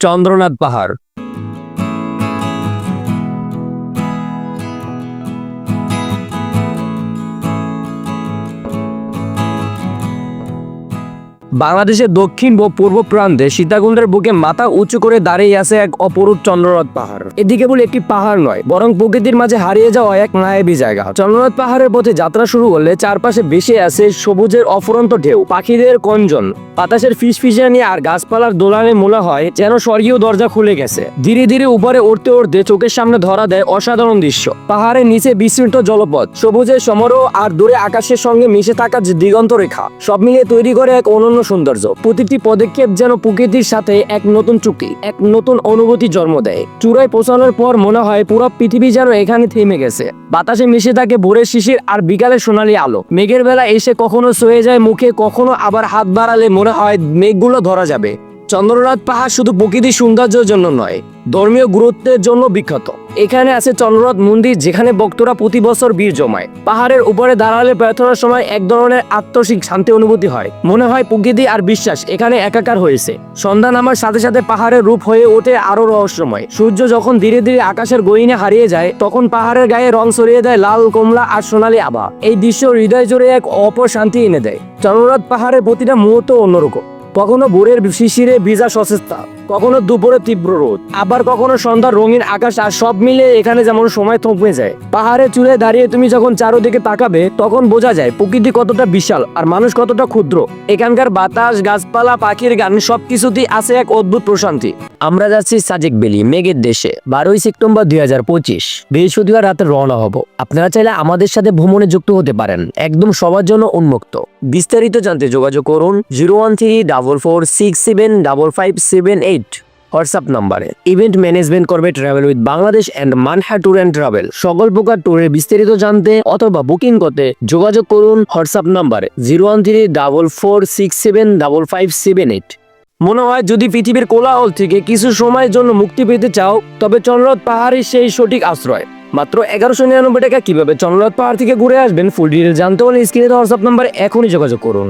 চন্দ্রনাথ পাহাড়। বাংলাদেশের দক্ষিণ ও পূর্ব প্রান্তে সীতাকুণ্ডের বুকে মাথা উঁচু করে দাঁড়িয়ে আছে এক অপরূপ চন্দ্রনাথ পাহাড়। এদিকে বলে একটি পাহাড় নয়, বরং প্রকৃতির মাঝে হারিয়ে যাওয়া এক নায়াবী জায়গা। চন্দ্রনাথ পাহাড়ের পথে যাত্রা শুরু করলে চারপাশে বেশি আছে সবুজের অফুরন্ত ঢেউ, পাখিদের কঞ্জন, বাতাসের ফিস ফিসফিসানি আর গাছপালার দোলানে মনে হয় যেন স্বর্গীয় দরজা খুলে গেছে। ধীরে ধীরে উপরে উঠতে উঠতে চোখের সামনে ধরা দেয় অসাধারণ দৃশ্য। পাহাড়ের নিচে বিস্তৃত জলপথ, সবুজের সমারোহ আর দূরে আকাশের সঙ্গে মিশে থাকা দিগন্ত রেখা, সব মিলিয়ে তৈরি করে এক অনন্য সৌন্দর্য। প্রতিটি পদক্ষেপ যেন প্রকৃতির সাথে এক নতুন চুক্তি, এক নতুন অনুভূতি জন্ম দেয়। চূড়ায় পৌঁছানোর পর মনে হয় পুরো পৃথিবী যেন এখানে থেমে গেছে। বাতাসে মিশে থাকে ভোরের শিশির আর বিকালে সোনালি আলো। মেঘের বেলা এসে কখনো সয়ে যায় মুখে, কখনো আবার হাত বাড়ালে মনে হয় মেঘগুলো ধরা যাবে। চন্দ্রনাথ পাহাড় শুধু প্রকৃতির সৌন্দর্যের জন্য নয়, ধর্মীয় গুরুত্বের জন্য বিখ্যাত। এখানে আছে চন্দ্রনাথ মন্দির, যেখানে ভক্তরা প্রতি বছর বীর জমায়। পাহাড়ের উপরে দাঁড়ালে প্রার্থনার সময় এক ধরনের আত্মসিক শান্তি অনুভূতি হয়। মনে হয় প্রকৃতি আর বিশ্বাস এখানে একাকার হয়েছে। সন্ধ্যা নামার সাথে সাথে পাহাড়ের রূপ হয়ে ওঠে আরও রহস্যময়। সূর্য যখন ধীরে ধীরে আকাশের গহিনে হারিয়ে যায়, তখন পাহাড়ের গায়ে রং ছড়িয়ে দেয় লাল, কমলা আর সোনালী আভা। এই দৃশ্য হৃদয় জুড়ে এক অপর শান্তি এনে দেয়। চন্দ্রনাথ পাহাড়ের প্রতিটা মুহূর্ত অন্যরকম। কখনো ভোরের শিশিরে ভিজা সচেষ্টা কখনো দুপুরে তীব্র রোদ, আবার কখনো সন্ধ্যার রঙিন আকাশ আর সব মিলে এখানে যেমন সময় থমকে যায়। পাহাড়ে চুলে দাঁড়িয়ে তুমি যখন চারোদিকে তাকাবে, তখন বোঝা যায় প্রকৃতি কতটা বিশাল আর মানুষ কতটা ক্ষুদ্র। এখানকার বাতাস, গাছপালা, পাখির গান সবকিছুতেই আছে এক অদ্ভুত প্রশান্তি। আমরা যাচ্ছি সাজেক বেলি মেঘের দেশে, বারোই সেপ্টেম্বর দুই হাজার পঁচিশ, বৃহস্পতিবার রাতে রওনা হব। আপনারা চাইলে আমাদের সাথে ভ্রমণে যুক্ত হতে পারেন, একদম সবার জন্য উন্মুক্ত। বিস্তারিত জানতে যোগাযোগ করুন, zero one three double four six seven double five seven eight WhatsApp নাম্বারে ইভেন্ট ম্যানেজমেন্ট করবে travel with Bangladesh and Manha tour and travel সকল প্রকার ট্যুরের বিস্তারিত জানতে অথবা বুকিং করতে যোগাযোগ করুন হোয়াটসঅ্যাপ নাম্বারে zero one three double four six seven double five seven eight মনে হয় যদি পৃথিবীর কোলাহল থেকে কিছু সময়ের জন্য মুক্তি পেতে চাও, তবে চন্দ্রনাথ পাহাড়ই সেই সঠিক আশ্রয়। মাত্র এগারোশো নিরানব্বই টাকা কীভাবে চন্দ্রনাথ পাহাড় থেকে ঘুরে আসবেন ফুল ডিটেল জানতে হলে স্ক্রিনে হোয়াটসঅ্যাপ নাম্বারে এখনই যোগাযোগ করুন।